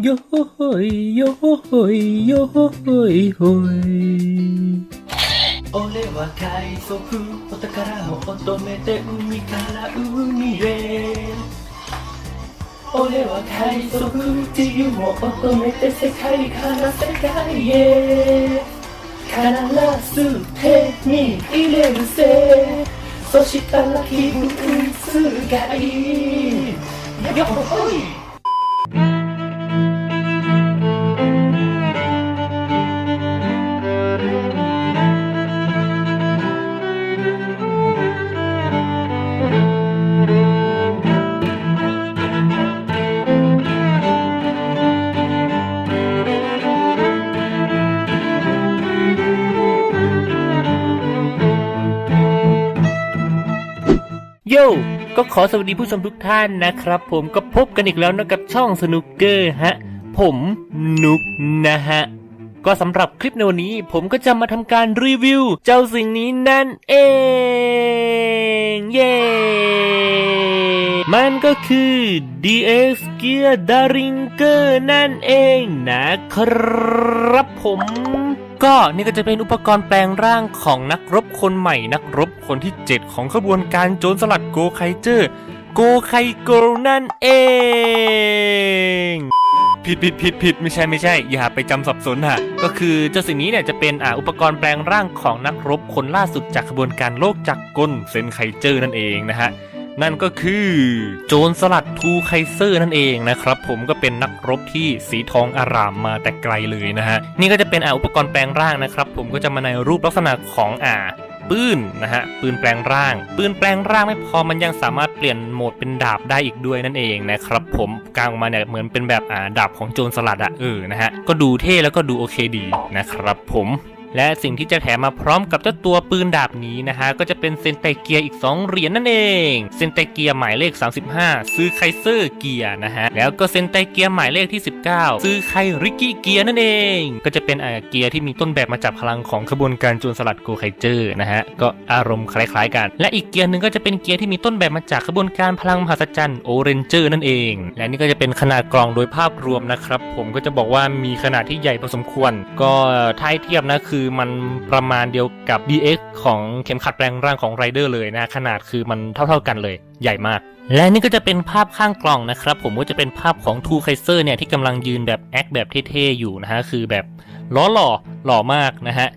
よほほいよほほいよほほいほい。俺は海賊お宝を求めて海から海へ。俺は海賊自由を求めて世界から世界へ。からす手に入れるぜ。そしたら気分すがいい。よほほい。 โยก็ขอสวัสดีผู้ชมทุกท่านนะครับ ผมก็พบกันอีกแล้วนะกับช่องสนุกเกอร์ฮะ ผมนุกนะฮะ ก็สำหรับคลิปในวันนี้ ผมก็จะมาทำการรีวิว เจ้าสิ่งนี้นั่นเอง เย้ มันก็คือ DX Gear Daringer นั่นเองนะครับผม ก็นี่ก็จะเป็นอุปกรณ์แปลงร่างของนักรบคนใหม่นักรบคนที่ 7 ของขบวนการโจรสลัดโกไคเจอร์โกไคโกนั่นเอง ผิดผิดผิดผิดไม่ใช่ไม่ใช่ อย่าไปจำสับสนฮะก็คือเจ้าสิ่งนี้เนี่ยจะเป็นอ่าอุปกรณ์แปลงร่างของนักรบคนล่าสุดจากขบวนการโลกจักรกลเซนไคเจอร์นั่นเองนะฮะ นั่นก็คือโจรสลัดทูไคเซอร์นั่นเองนะครับ ผมก็เป็นนักรบที่สีทองอารามมาแต่ไกลเลยนะฮะ นี่ก็จะเป็นอ่าอุปกรณ์แปลงร่างนะครับ ผมก็จะมาในรูปลักษณะของอ่าปืนนะฮะปืนแปลงร่าง ปืนแปลงร่างไม่พอมันยังสามารถเปลี่ยนโหมดเป็นดาบได้อีกด้วยนั่นเองนะครับผมกลางออกมาเนี่ยเหมือนเป็นแบบอ่าดาบของโจรสลัดอะเออนะฮะก็ดูเท่แล้วก็ดูโอเคดีนะครับผม และสิ่งที่จะแถมมาพร้อมกับเจ้าตัวปืนดาบนี้นะฮะก็จะเป็นเซนไตเกียอีก 2 เหรียญนั่นเอง เซนไตเกียหมายเลข 35 ซื้อไคเซอร์เกียนะฮะแล้วก็เซนไตเกียหมายเลขที่ 19 ซื้อไคริกกี้เกียนั่นเอง ก็จะเป็นอ่าเกียร์ที่มีต้นแบบมาจากพลังของขบวนการโจรสลัดโกไคเจอร์นะฮะก็อารมณ์คล้ายๆกัน และอีกเกียร์หนึ่งก็จะเป็นเกียร์ที่มีต้นแบบมาจากขบวนการพลังมหัศจรรย์โอเรนเจอร์นั่นเอง และนี่ก็จะเป็นขนาดกล่องโดยภาพรวมนะครับผมก็จะบอกว่ามีขนาดที่ใหญ่พอสมควร ก็ถ้าให้เทียบนะคือือมันประมาณเดียวกับ DX ของเข็มขัดแปลงร่างของไรเดอร์เลยนะ ขนาดคือมันเท่าๆกันเลยใหญ่มาก และนี่ก็จะเป็นภาพข้างกล่องนะครับ ผมก็จะเป็นภาพของทูไคเซอร์เนี่ย ที่กำลังยืนแบบแอคแบบเท่ๆอยู่นะฮะ คือแบบล้อหล่อหล่อมากนะฮะ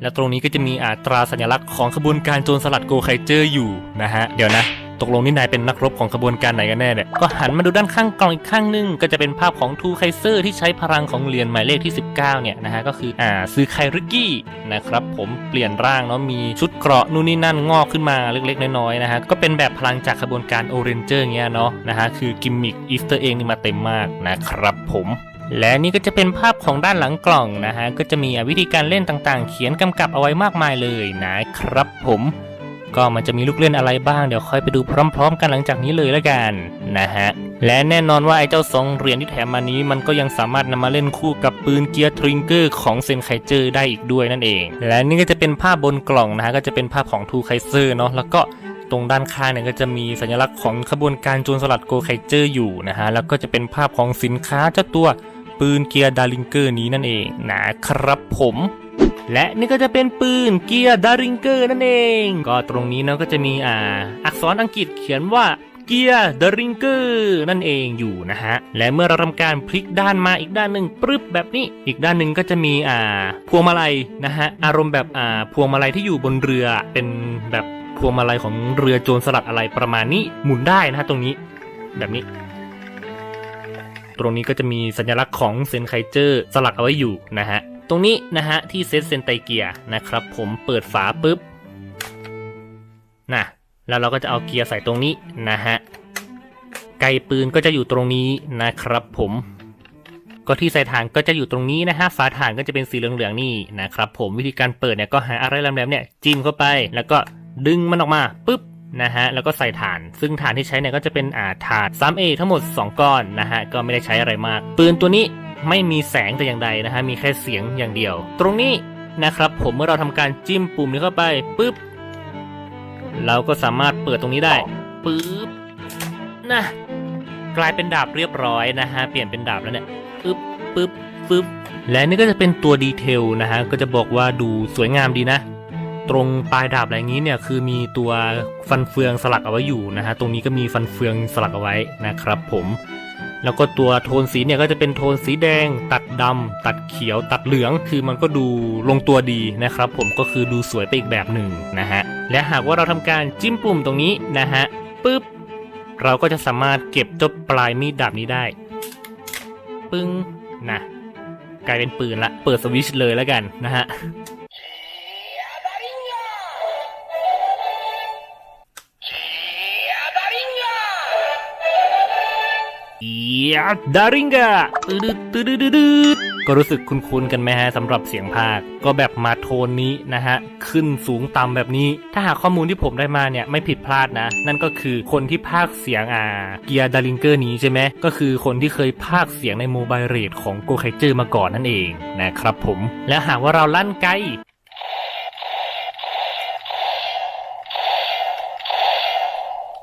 แล้วตรงนี้ก็จะมีอาตราสัญลักษณ์ของขบวนการโจรสลัดโกไคเจอร์อยู่นะฮะเดี๋ยวนะ ตกลงนี่นายเป็นนักรบของขบวนการไหนกันแน่เนี่ย ก็หันมาดูด้านข้างกล่องอีกข้างหนึง ก็จะเป็นภาพของทูไคเซอร์ที่ใช้พลังของเหรียญหมายเลขที่ 19 เนี่ยนะฮะ ก็คืออ่าซื้อไคริกกี้นะครับผมเปลี่ยนร่างเนาะมีชุดเกราะนู่นนี่นั่นงอกขึ้นมาเล็กๆ น้อยๆนะฮะ ก็เป็นแบบพลังจากขบวนการโอเรนเจอร์เงี้ยเนาะนะฮะคือกิมมิคอีสเตอร์เองนี่มาเต็มมากนะครับผมและนี่ก็จะเป็นภาพของด้านหลังกล่องนะฮะ ก็จะมีวิธีการเล่นต่างๆ เขียนกำกับเอาไว้มากมายเลยนะครับผม ก็มันจะมีลูกเล่นอะไรบ้างเดี๋ยวค่อยไปดูพร้อม ๆ กันหลังจากนี้เลยละกันนะฮะและแน่นอนว่าไอ้เจ้าสองเหรียญที่แถมมานี้มันก็ยังสามารถนำมาเล่นคู่กับปืนเกียร์ทริงเกอร์ของเซนไคเจอร์ได้อีกด้วยนั่นเอง และนี่ก็จะเป็นภาพบนกล่องนะฮะก็จะเป็นภาพของทูไคเซอร์เนาะแล้วก็ตรงด้านข้างเนี่ยก็จะมีสัญลักษณ์ของขบวนการโจรสลัดโกไคเจอร์อยู่นะฮะแล้วก็จะเป็นภาพของสินค้าเจ้าตัวปืนเกียร์ดาริงเกอร์นี้นั่นเองนะครับผม และนี่ก็จะเป็นปืนเกียร์ดาริงเกอร์นั่นเอง ก็ตรงนี้เนาะก็จะมีอ่า อักษรอังกฤษเขียนว่าเกียร์ดาริงเกอร์นั่นเองอยู่นะฮะ และเมื่อเราทำการพลิกด้านมาอีกด้านหนึ่งปรึบแบบนี้ อีกด้านหนึ่งก็จะมีอ่าพวงมาลัยนะฮะ อารมณ์แบบอ่าพวงมาลัยที่อยู่บนเรือเป็นแบบพวงมาลัยของเรือโจรสลัดอะไรประมาณนี้หมุนได้นะฮะตรงนี้แบบนี้ ตรงนี้ก็จะมีสัญลักษณ์ของเซนไคเจอร์สลักเอาไว้อยู่นะฮะ ตรงนี้นะฮะที่เซตเซนไตเกียร์นะครับผมเปิดฝาปุ๊บนะแล้วเราก็จะเอาเกียร์ใส่ตรงนี้นะฮะไกปืนก็จะอยู่ตรงนี้นะครับผมก็ที่ใส่ถ่านก็จะอยู่ตรงนี้นะฮะฝาถ่านก็จะเป็นสีเหลืองๆนี่นะครับผมวิธีการเปิดเนี่ยก็หาอะไรแหลมๆเนี่ยจิ้มเข้าไป แล้วก็ดึงมันออกมาปุ๊บนะฮะแล้วก็ใส่ถ่าน ซึ่งถ่านที่ใช้เนี่ยก็จะเป็นอ่าถาน 3A ทั้งหมด 2 ก้อนนะฮะก็ไม่ได้ใช้อะไรมาก ปืนตัวนี้ ไม่มีแสงแต่อย่างใดนะฮะมีแค่เสียงอย่างเดียว ตรงนี้นะครับผมเมื่อเราทำการจิ้มปุ่มนี้เข้าไปปุ๊บเราก็สามารถเปิดตรงนี้ได้ปุ๊บนะกลายเป็นดาบเรียบร้อยนะฮะเปลี่ยนเป็นดาบแล้วเนี่ยปึ๊บปึ๊บปึ๊บและนี่ก็จะเป็นตัวดีเทลนะฮะก็จะบอกว่าดูสวยงามดีนะ ตรงปลายดาบอะไรอย่างนี้เนี่ยคือมีตัวฟันเฟืองสลักเอาไว้อยู่นะฮะตรงนี้ก็มีฟันเฟืองสลักเอาไว้นะครับผม แล้วก็ตัวโทนสีเนี่ยก็จะเป็นโทนสีแดง ตัดดำตัดเขียว ตัดเหลือง คือมันก็ดูลงตัวดีนะครับ ผมก็คือดูสวยไปอีกแบบหนึ่งนะฮะ และหากว่าเราทำการจิ้มปุ่มตรงนี้นะฮะปึ๊บ เราก็จะสามารถเก็บเจ้าปลายมีดดาบนี้ได้ ปึ้งนะกลายเป็นปืนละ เปิดสวิชเลยแล้วกันนะฮะ อียดาริงกาตืดตืดตืดตืดก็รู้สึกคุ้นๆกันไหมฮะสำหรับเสียงภาค ก็แบบมาโทนนี้นะฮะ ขึ้นสูงต่ำแบบนี้ ถ้าหากข้อมูลที่ผมได้มาเนี่ยไม่ผิดพลาดนะ นั่นก็คือคนที่ภาคเสียงอ่าเกียร์ดาริงเกอร์นี้ใช่ไหมก็คือคนที่เคยภาคเสียงในโมบายเรดของโกไคเจอร์มาก่อนนั่นเองนะครับผมและหากว่าเราลั่นไก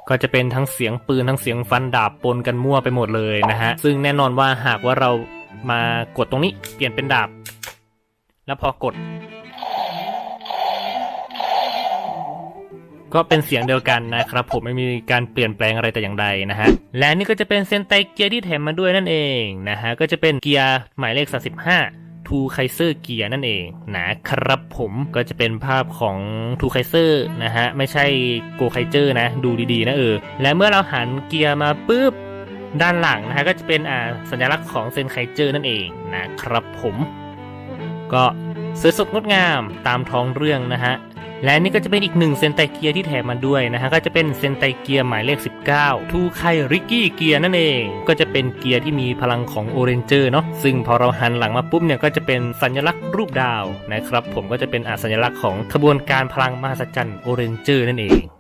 ก็จะเป็นทั้งเสียงปืนทั้งเสียงฟันดาบปนกันมั่วไปหมดเลยนะฮะ ซึ่งแน่นอนว่าหากว่าเรามากดตรงนี้เปลี่ยนเป็นดาบ แล้วพอกด ก็เป็นเสียงเดียวกันนะครับ ผมไม่มีการเปลี่ยนแปลงอะไรแต่อย่างใดนะฮะ และนี่ก็จะเป็นเซนไตเกียร์ที่แถมมาด้วยนั่นเองนะฮะ ก็จะเป็นเกียร์หมายเลข35 ทูไคเซอร์เกียร์นั่นเองนะครับผมก็จะเป็นภาพของทูไคเซอร์นะฮะ ไม่ใช่โกไคเจอร์นะ ดูดีๆนะเออ และเมื่อเราหันเกียร์มาปุ๊บด้านหลังนะฮะก็จะเป็นอ่าสัญลักษณ์ของเซนไคเจอร์นั่นเองนะครับผม ก็สวยสดงดงามตามท้องเรื่องนะฮะ และนี่ก็จะเป็นอีกหนึ่งเซนไตเกียร์ที่แถมมาด้วยนะฮะก็จะเป็นเซนไตเกียร์หมายเลข 19 ทูไคริกกี้เกียร์นั่นเอง ก็จะเป็นเกียร์ที่มีพลังของโอเรนเจอร์เนาะซึ่งพอเราหันหลังมาปุ๊บเนี่ยก็จะเป็นสัญลักษณ์รูปดาวนะครับผมก็จะเป็นอสัญลักษณ์ของขบวนการพลังมหัศจรรย์โอเรนเจอร์นั่นเอง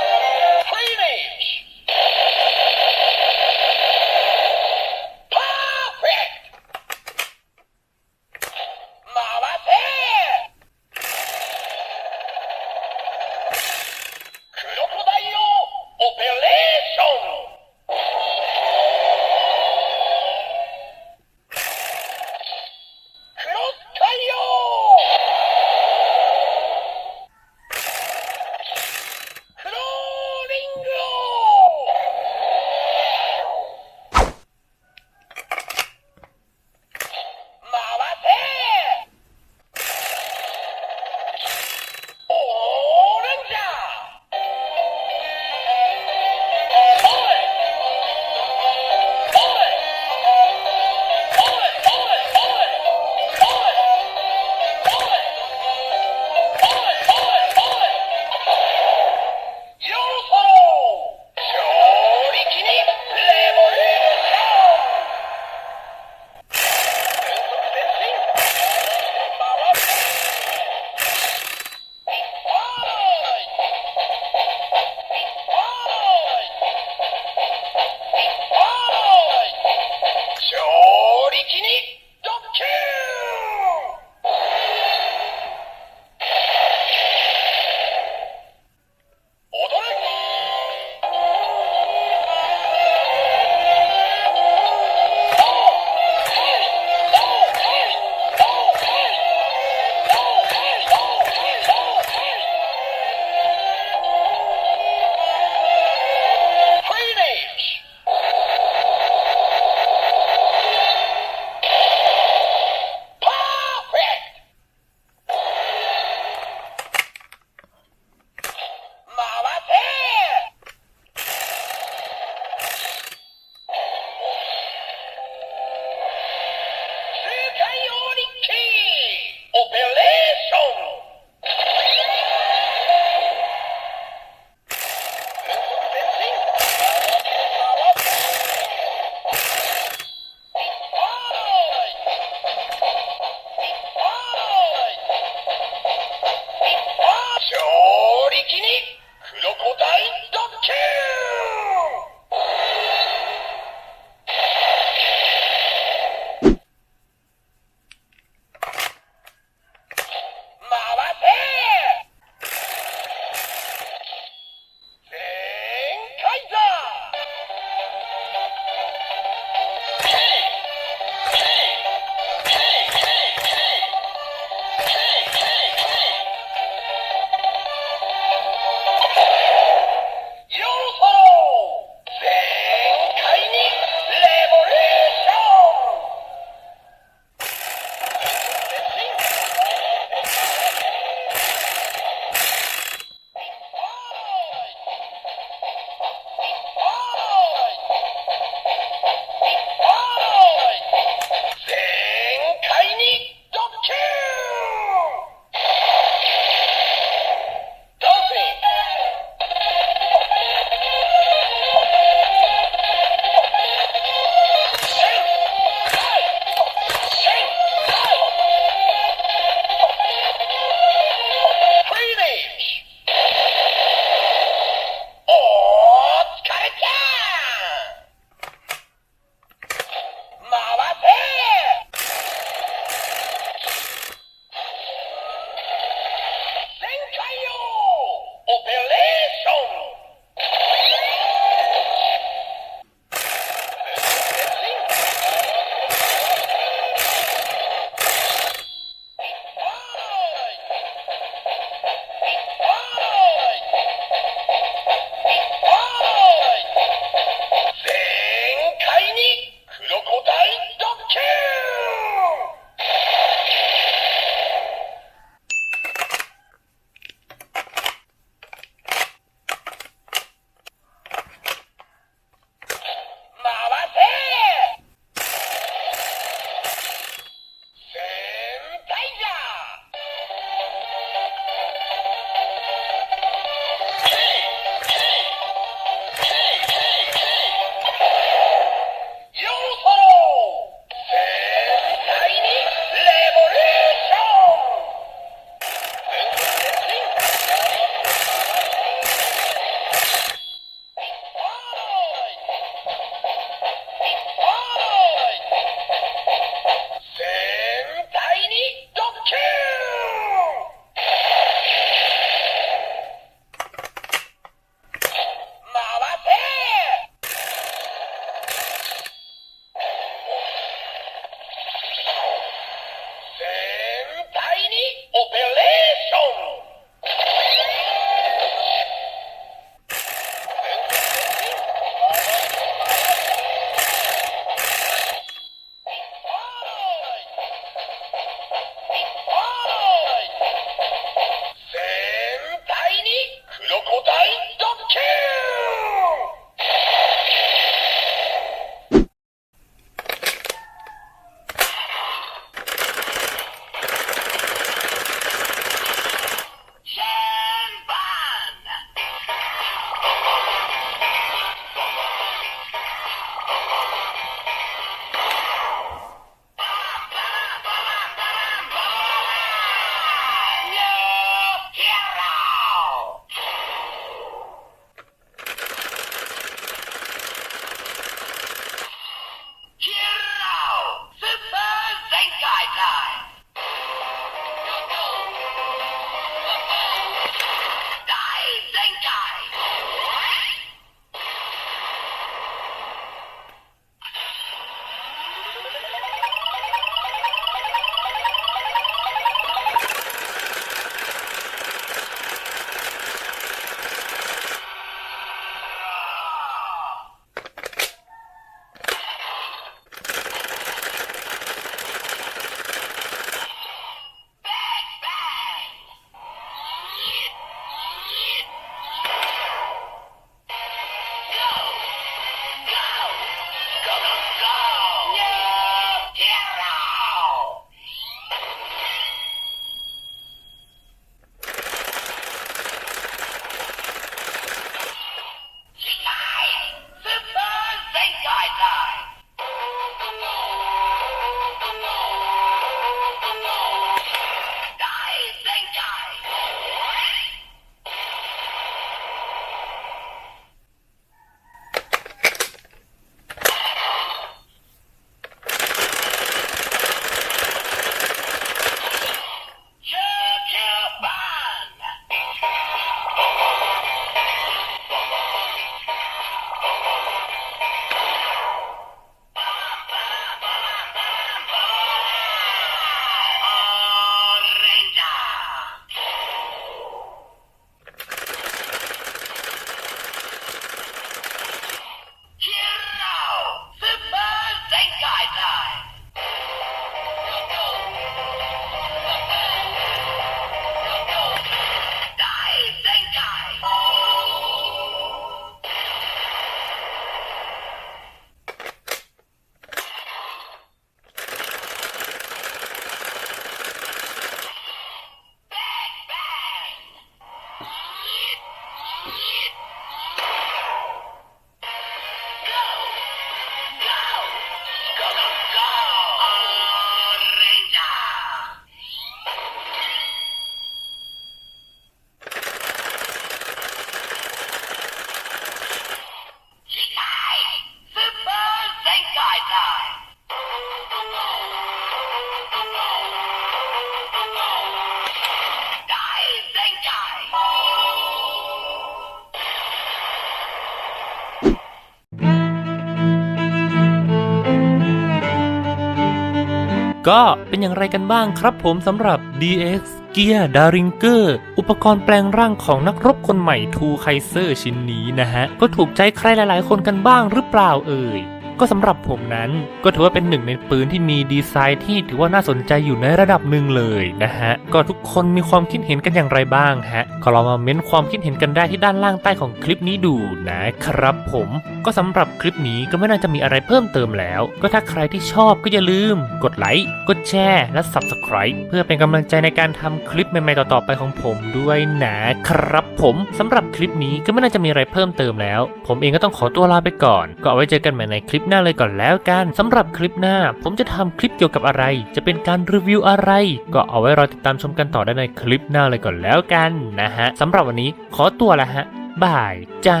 ก็เป็นอย่างไรกันบ้างครับผมสำหรับ DX Gear d a r i n g e r อุปกรณ์แปลงร่างของนักรบคนใหม่ทูไคเซอร์ชิ้นนี้นะฮะ ก็ถูกใจใครหลายๆ คนกันบ้างหรือเปล่าเอ่ย ก็สำหรับผมนั้นก็ถือว่าเป็นหนึ่งในปืนที่มีดีไซน์ที่ถือว่าน่าสนใจอยู่ในระดับหนึ่งเลยนะฮะ ก็ทุกคนมีความคิดเห็นกันอย่างไรบ้างฮะ ก็ลองมาเม้นความคิดเห็นกันได้ที่ด้านล่างใต้ของคลิปนี้ดูนะครับผมก็สำหรับคลิปนี้ก็ไม่น่าจะมีอะไรเพิ่มเติมแล้ว ก็ถ้าใครที่ชอบก็อย่าลืม กดไลค์กดแชร์และ Subscribe เพื่อเป็นกำลังใจในการทำคลิปใหม่ๆต่อๆไปของผมด้วยนะครับผมสำหรับคลิปนี้ก็ไม่น่าจะมีอะไรเพิ่มเติมแล้ว ผมเองก็ต้องขอตัวลาไปก่อน ก็เอาไว้เจอกันใหม่ในคลิปหน้าเลยก่อนแล้วกันสำหรับคลิปหน้า ผมจะทำคลิปเกี่ยวกับอะไร จะเป็นการรีวิวอะไร ก็เอาไว้รอติดตามชมกันต่อได้ในคลิปหน้าเลยก่อนแล้วกันนะฮะสำหรับวันนี้ขอตัวละฮะบายจ้า